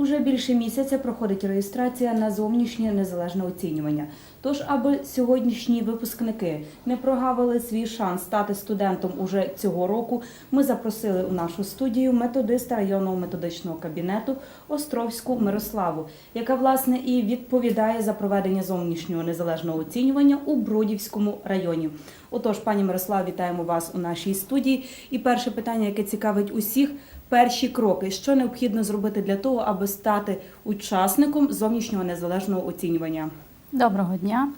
Уже більше місяця проходить реєстрація на зовнішнє незалежне оцінювання. Тож, аби сьогоднішні випускники не прогавили свій шанс стати студентом уже цього року, ми запросили у нашу студію методиста районного методичного кабінету Островську Мирославу, яка власне і відповідає за проведення зовнішнього незалежного оцінювання у Бродівському районі. Отож, пані Мирослав, вітаємо вас у нашій студії. І перше питання, яке цікавить усіх. Перші кроки, що необхідно зробити для того, аби стати учасником зовнішнього незалежного оцінювання? Доброго дня.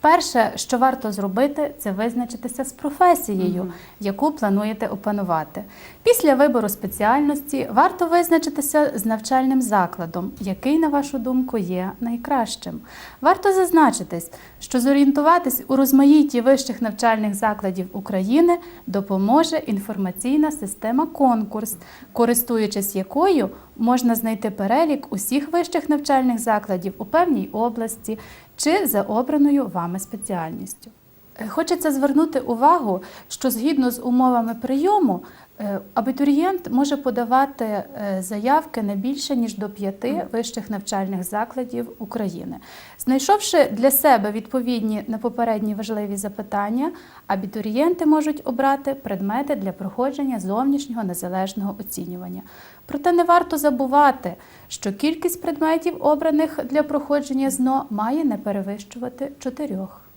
Перше, що варто зробити, це визначитися з професією, яку плануєте опанувати. Після вибору спеціальності варто визначитися з навчальним закладом, який, на вашу думку, є найкращим. Варто зазначитись, що зорієнтуватись у розмаїтті вищих навчальних закладів України допоможе інформаційна система конкурс, користуючись якою можна знайти перелік усіх вищих навчальних закладів у певній області чи за обраною вами спеціальністю. Е, Хочеться звернути увагу, що згідно з умовами прийому абітурієнт може подавати е, заявки не більше ніж до п'яти вищих навчальних закладів України. Знайшовши для себе відповідні на попередні важливі запитання, абітурієнти можуть обрати предмети для проходження зовнішнього незалежного оцінювання. Проте не варто забувати, що кількість предметів, обраних для проходження ЗНО, має не перевищувати чотирьох.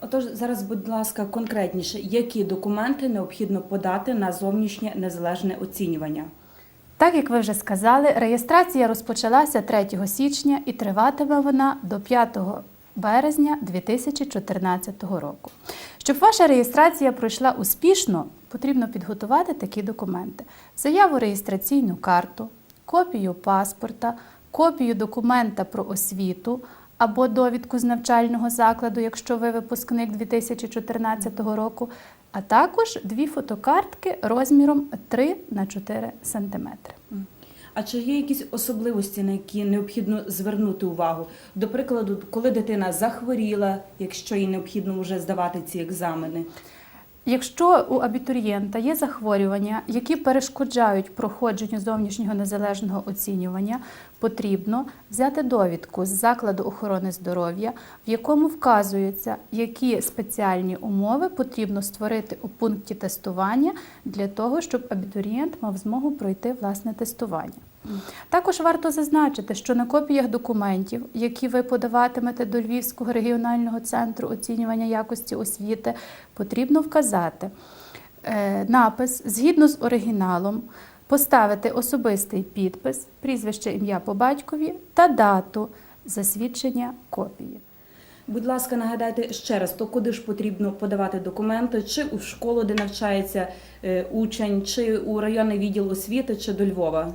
Отож, зараз, будь ласка, конкретніше, які документи необхідно подати на зовнішнє незалежне оцінювання? Так як ви вже сказали, реєстрація розпочалася 3 січня і триватиме вона до 5 березня 2014 року. Щоб ваша реєстрація пройшла успішно, потрібно підготувати такі документи: заяву реєстраційну карту, копію паспорта, копію документа про освіту або довідку з навчального закладу, якщо ви випускник 2014 року, а також дві фотокартки розміром 3 на 4 см. А чи є якісь особливості, на які необхідно звернути увагу? До прикладу, коли дитина захворіла, якщо їй необхідно вже здавати ці екзамени? Якщо у абітурієнта є захворювання, які перешкоджають проходженню зовнішнього незалежного оцінювання, потрібно взяти довідку з закладу охорони здоров'я, в якому вказується, які спеціальні умови потрібно створити у пункті тестування для того, щоб абітурієнт мав змогу пройти власне тестування. Також варто зазначити, що на копіях документів, які ви подаватимете до Львівського регіонального центру оцінювання якості освіти, потрібно вказати е, напис згідно з оригіналом, поставити особистий підпис, прізвище ім'я по батькові та дату засвідчення копії. Будь ласка, нагадайте ще раз, то куди ж потрібно подавати документи, чи у школу, де навчається е, учень, чи у районний відділ освіти, чи до Львова?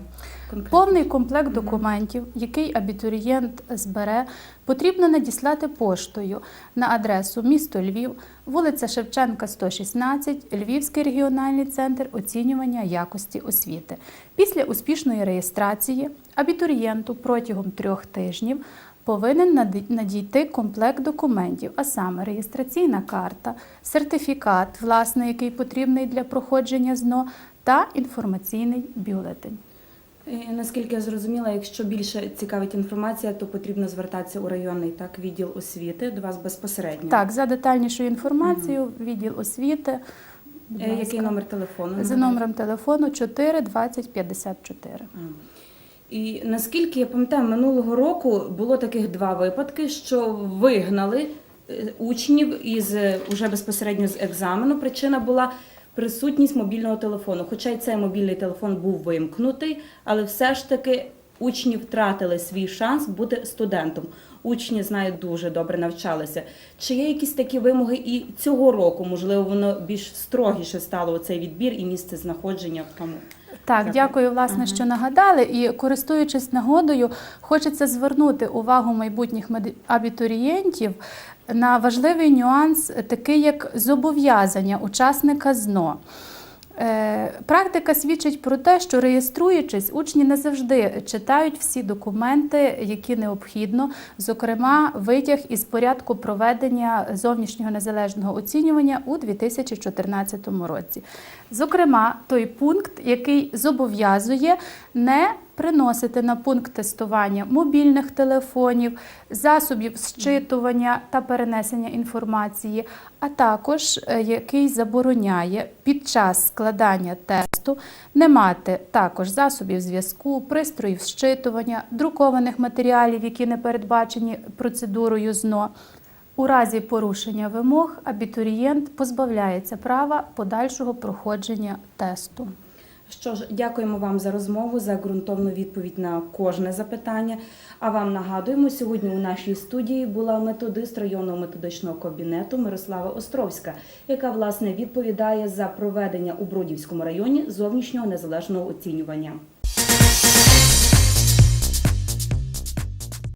Конкретно. Повний комплект документів, який абітурієнт збере, потрібно надіслати поштою на адресу місто Львів, вулиця Шевченка, 116, Львівський регіональний центр оцінювання якості освіти. Після успішної реєстрації абітурієнту протягом трьох тижнів повинен наді- надійти комплект документів, а саме реєстраційна карта, сертифікат, власне, який потрібний для проходження ЗНО, та інформаційний бюлетень. Е, Наскільки я зрозуміла, якщо більше цікавить інформація, то потрібно звертатися у районний так відділ освіти до вас безпосередньо. Так, за детальнішою інформацією, відділ освіти. Е, Який номер телефону? За номером телефону 4 20 54. І наскільки я пам'ятаю, минулого року було таких два випадки, що вигнали е, учнів із е, уже безпосередньо з екзамену. Причина була присутність мобільного телефону. Хоча й цей мобільний телефон був вимкнутий, але все ж таки учні втратили свій шанс бути студентом. Учні знаю дуже добре навчалися. Чи є якісь такі вимоги і цього року? Можливо, воно більш строгіше стало цей відбір і місце знаходження в тому. Так, Дякую. власне, що нагадали. І користуючись нагодою, хочеться звернути увагу майбутніх абітурієнтів на важливий нюанс, такий як зобов'язання учасника ЗНО. Е, Практика свідчить про те, що реєструючись, учні не завжди читають всі документи, які необхідно, зокрема, витяг із порядку проведення зовнішнього незалежного оцінювання у 2014 році. Зокрема, той пункт, який зобов'язує не приносити на пункт тестування мобільних телефонів, засобів зчитування та перенесення інформації, а також е, який забороняє під час складання тесту не мати також засобів зв'язку, пристроїв зчитування, друкованих матеріалів, які не передбачені процедурою ЗНО. У разі порушення вимог абітурієнт позбавляється права подальшого проходження тесту. Що ж, дякуємо вам за розмову, за ґрунтовну відповідь на кожне запитання. А вам нагадуємо, сьогодні у нашій студії була методист районного методичного кабінету Мирослава Островська, яка власне відповідає за проведення у Бродівському районі зовнішнього незалежного оцінювання.